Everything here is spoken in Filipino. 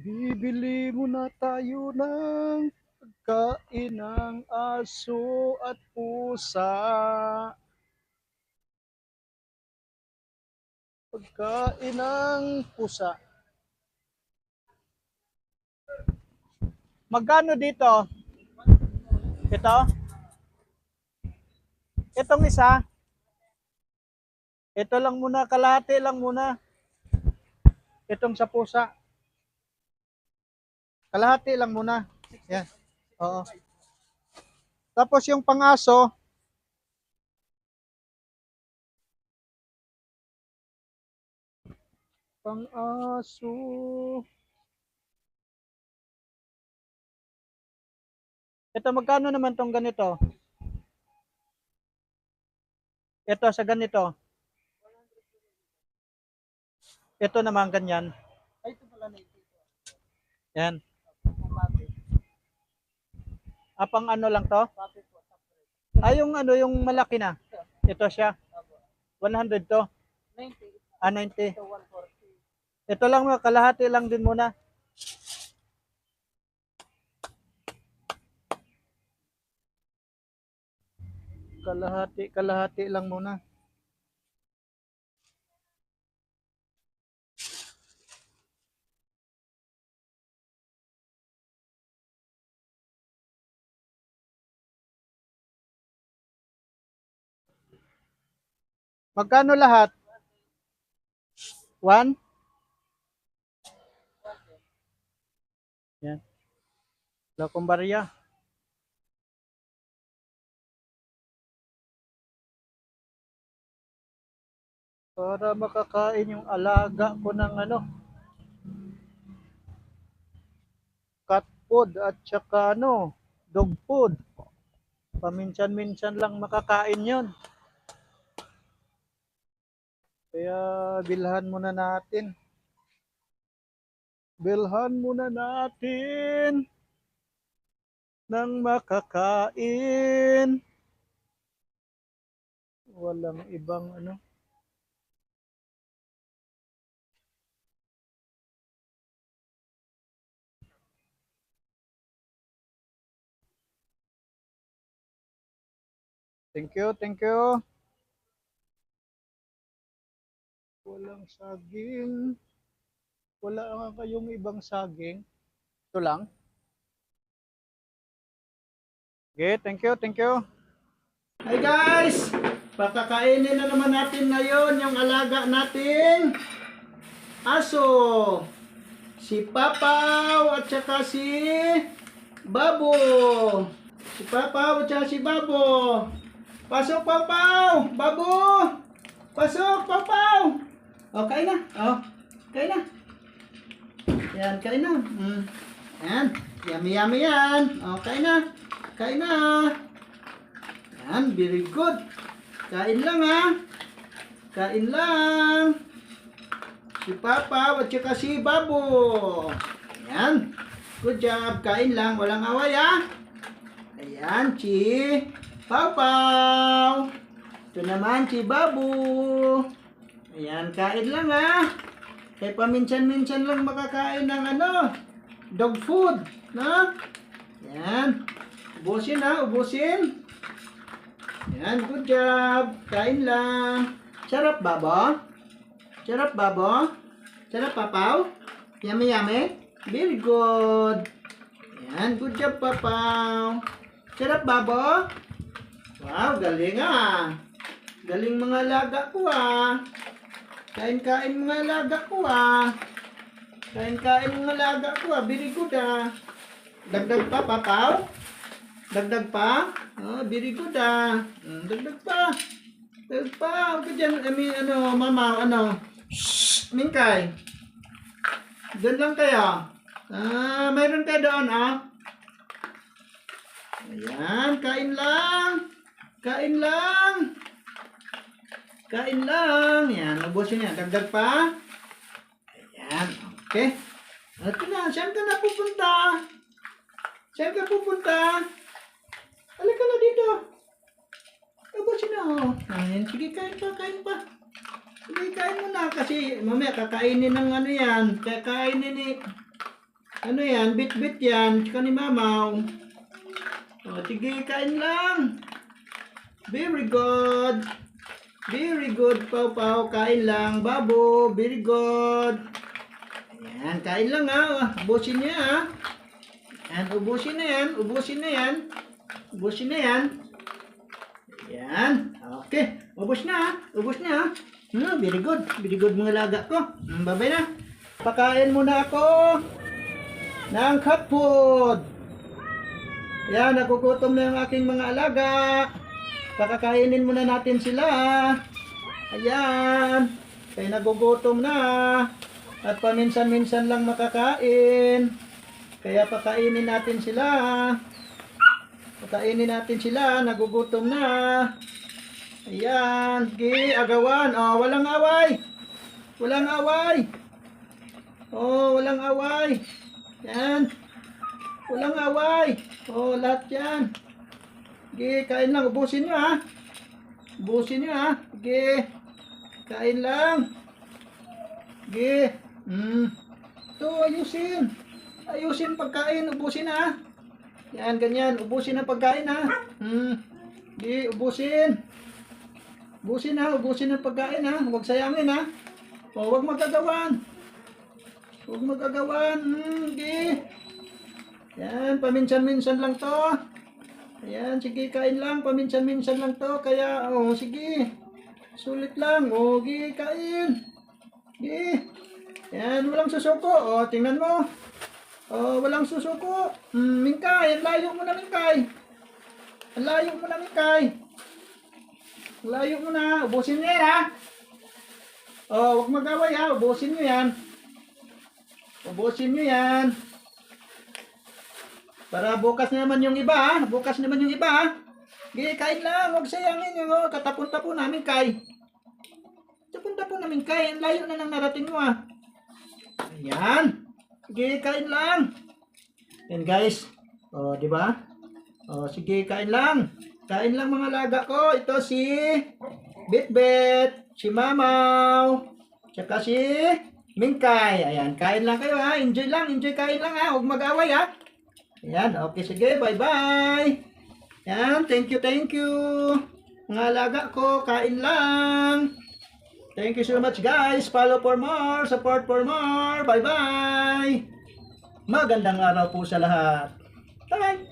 Bibili muna tayo ng pagkain ng aso at pusa. Pagkain ng pusa. Magkano dito? Ito? Itong isa? Ito lang muna, kalahati lang muna. Itong sa pusa. Kalahati lang muna. Yan. Oo. Tapos yung pang-aso, pang-aso. Ito magkano naman tong ganito? Ito sa ganito. Ito naman ganyan. Ay, ito pala na ito. Yan. Ang papi. Apang ano lang to? Ay, yung ano, yung malaki na. Ito siya. 100 to. 90. Ah, 90. Ito 140. Ito lang mga kalahati lang din muna. Kalahati, kalahati lang muna. Magkano lahat? One? Yan. Lakumbarya. Para makakain yung alaga ko ng ano. Cat food at saka ano, dog food. Paminsan-minsan lang makakain yon. Kaya bilhan muna natin. Bilhan muna natin ng makakain. Walang ibang ano. Thank you, thank you. Walang saging. Wala nga kayong ibang saging. Ito lang. Okay, thank you, thank you. Hi guys! Pakakainin na naman natin ngayon yung alaga nating aso. Si Papaw at saka si Babo. Si Papaw at saka si Babo. Pasok Papaw! Babo! Pasok Papaw! O, kain na. O, kain na. Yan, kain na. Mm. Yan. Yummy, yummy yan. O, kain na. Kain na. Yan, very good. Kain lang ha. Kain lang. Si Papa at saka si Babo. Yan. Good job. Kain lang. Walang away ha. Ayan, si Pau. Ito naman si Babu. Ayan, kain lang ha. Kaya paminsan-minsan lang makakain ng ano, dog food. No? Ayan. Ubusin ha, ubusin. Ayan, good job. Kain lang. Sarap, Babo? Sarap, Babo? Sarap, Papaw? Yummy, yummy? Very good. Ayan, good job, Papaw. Sarap, Babo? Wow, galing ah. Galing mga alaga ko ah. Kain-kain mga alaga ko ah. Kain-kain mga alaga ko ah. Very good ah. Dagdag pa, papaw? Dagdag pa? Oh, very good ah. Dagdag pa. Dagdag pa. Huwag ka dyan. I mean, ano, mama, ano. Shh, Mingkay. Doon lang kayo. Ah, mayroon kayo doon ah. Ayan, kain lang. Kain lang. Kain lang. Yan, nabusin yan. Dagdag pa. Ayan, okay. Ito na, saan ka na pupunta? Saan ka pupunta? Halika na dito. Nabusin na, oh. Ayan, sige, kain pa, kain pa. Sige, kain mo na kasi mamaya kakainin ng ano yan. Kakainin ni Ano yan? Bit-bit yan. Tsaka ni Mamaw. O, sige, kain lang. Very good. Very good, Pau Pau. Kain lang. Babo, very good. Ayan, kain lang ha. Ubusin niya ha. Ayan, ubusin na yan. Ubusin na yan. Ubusin na yan. Ayan. Okay. Ubus na ha. Ubus na ha. Hmm, very good. Very good mga laga ko. Hmm, babay na. Pakain muna ako ng cat food. Yan, nagugutom na yung aking mga alaga. Pakakainin muna natin sila. Ayan. Kaya nagugutom na. At paminsan-minsan lang makakain. Kaya pakainin natin sila. Pakainin natin sila. Nagugutom na. Ayan. Sige, agawan. Oh, walang away. Walang away. Oh, walang away. Yan. Walang away. Oh, lahat yan. Sige, kain lang. Ubusin nyo ha. Ubusin nyo ha. Sige. Kain lang. Sige. Hmm. Ito, ayusin. Ayusin pagkain. Ubusin ha. Yan, ganyan. Ubusin ang pagkain ha. Hmm. Sige, ubusin. Ubusin ha. Ubusin ang pagkain ha. Huwag sayangin ha. O, huwag magagawan. Huwag magagawan. Hmm, sige. Yan, paminsan-minsan lang to. Ayan, sige, kain lang. Paminsan-minsan lang to. Kaya, oh, sige. Sulit lang. Oh, sige, kain. Sige. Yan, walang susuko. Oh, tingnan mo. Oh, walang susuko. Hmm, mingkay, layo mo na, mingkay. Layo mo na, mingkay. Layo mo na. Ubusin niya ha? Oh, huwag magaway, ha? Ubusin niyo yan. Ubusin niyo yan. Para bukas na naman yung iba? Bukas naman yung iba, ha? Kain lang. Huwag sayangin yung oh, katapon-tapon namin, kay. Tapon-tapon namin, kay. Ang layo na nang narating mo, ha? Ayan. Sige, kain lang. Yan, guys. O, di ba? O, sige, kain lang. Kain lang mga laga ko. Ito si Bitbit, si Mamaw, tsaka si Mingkay. Ayan, kain lang kayo ha. Enjoy lang, enjoy kain lang ha. Huwag mag-away ha. Ayan, okay, sige, bye-bye. Ayan, thank you, thank you. Mga alaga ko, kain lang. Thank you so much guys. Follow for more, support for more. Bye-bye. Magandang araw po sa lahat. Bye-bye.